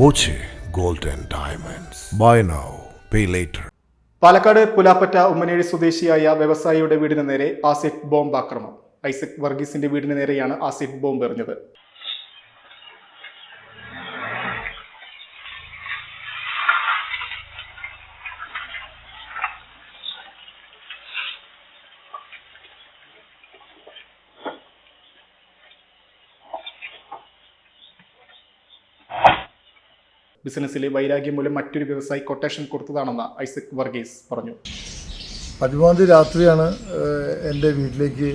Boche golden diamonds. Buy now pay later. Palakkad Pulappatta Ummanezhi സ്വദേശിയായ വ്യവസായിയുടെ വീടിന് നേരെ ആസിഡ് ബോംബ് ആക്രമണം. ഐസക് വർഗീസിന്റെ വീടിന് നേരെയാണ് ആസിഡ് ബോംബ് എറിഞ്ഞത്. ബിസിനസ്സിലെ വൈരാഗ്യം മൂലം മറ്റൊരു വ്യവസായി കൊട്ടേഷൻ കൊടുത്തതാണെന്ന് ഐസക് വർഗീസ് പറഞ്ഞു. പതിമൂന്നാം തീയതി രാത്രിയാണ് എന്റെ വീട്ടിലേക്ക്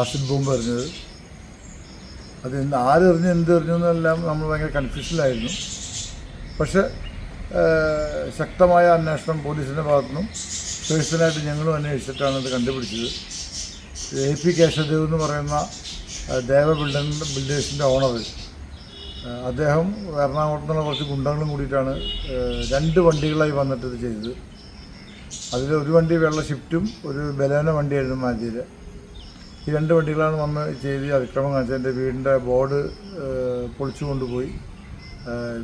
ആസിഡ് ബോംബ് എറിഞ്ഞത്. അത് ആരെറിഞ്ഞു എന്തെറിഞ്ഞു എന്നെല്ലാം നമ്മൾ ഭയങ്കര കൺഫ്യൂഷനിലായിരുന്നു പക്ഷേ ശക്തമായ അന്വേഷണം പോലീസിന്റെ ഭാഗത്തുനിന്നും പേഴ്സണലായിട്ട് ഞങ്ങളും അന്വേഷിച്ചിട്ടാണ് ഇത് കണ്ടുപിടിച്ചത്. എ പി കേശവദേവ് എന്ന് പറയുന്ന ദേവ ബിൽഡർ ബിൽഡേഴ്സിന്റെ ഓണർ അദ്ദേഹം എറണാകുളത്ത് നിന്നുള്ള കുറച്ച് ഗുണ്ടകളും കൂടിയിട്ടാണ് രണ്ട് വണ്ടികളായി വന്നിട്ട് ഇത് ചെയ്തത്. അതിൽ ഒരു വണ്ടി വെള്ള ഷിഫ്റ്റും ഒരു ബലേന വണ്ടിയായിരുന്നു മാറ്റിയത്. ഈ രണ്ട് വണ്ടികളാണ് വന്ന് ചെയ്ത് അതിക്രമം കാണിച്ചത്. എന്റെ വീടിന്റെ ബോർഡ് പൊളിച്ചു കൊണ്ടുപോയി.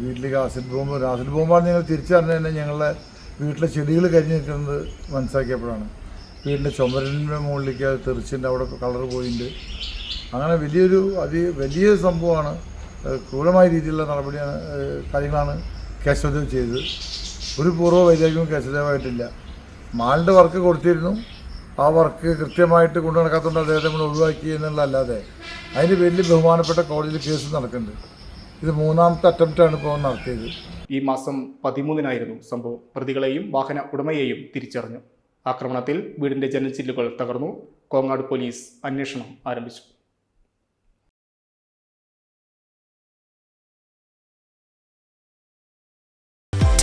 വീട്ടിലേക്ക് ആസിഡ് ബോംബ് ഒരു ആസിഡ് ബോംബാണ് ഞങ്ങൾ തിരിച്ചറിഞ്ഞു തന്നെ ഞങ്ങളുടെ വീട്ടിലെ ചെടികൾ കരിഞ്ഞ് നിൽക്കുന്നത് മനസ്സിലാക്കിയപ്പോഴാണ്. വീടിന്റെ ചുമരലിന്റെ മുകളിലേക്ക് അത് തെറിച്ചിട്ടുണ്ട് അവിടെ കളർ പോയിട്ടുണ്ട്. അങ്ങനെ വലിയൊരു അതി വലിയൊരു സംഭവമാണ്. ക്രൂരമായ രീതിയിലുള്ള നടപടിയാണ് കാര്യങ്ങളാണ് കേശവദേവ് ചെയ്തത്. ഒരു പൂർവ വൈരാഗ്യവും കേശവദേവായിട്ടില്ല. മാളിന്റെ വർക്ക് കൊടുത്തിരുന്നു. ആ വർക്ക് കൃത്യമായിട്ട് കൊണ്ടു നടക്കാത്തതുകൊണ്ട് അദ്ദേഹത്തെ നമ്മൾ ഒഴിവാക്കി എന്നുള്ളതല്ലാതെ അതിന് വലിയ ബഹുമാനപ്പെട്ട കോടതിയിൽ കേസ് നടക്കുന്നുണ്ട്. ഇത് മൂന്നാമത്തെ അറ്റംപ്റ്റാണ് ഇപ്പോൾ നടത്തിയത്. ഈ മാസം പതിമൂന്നിനായിരുന്നു സംഭവം. പ്രതികളെയും വാഹന ഉടമയെയും തിരിച്ചറിഞ്ഞു. ആക്രമണത്തിൽ വീടിന്റെ ജനൽ ചില്ലുകൾ തകർന്നു. കോങ്ങാട് പോലീസ് അന്വേഷണം ആരംഭിച്ചു.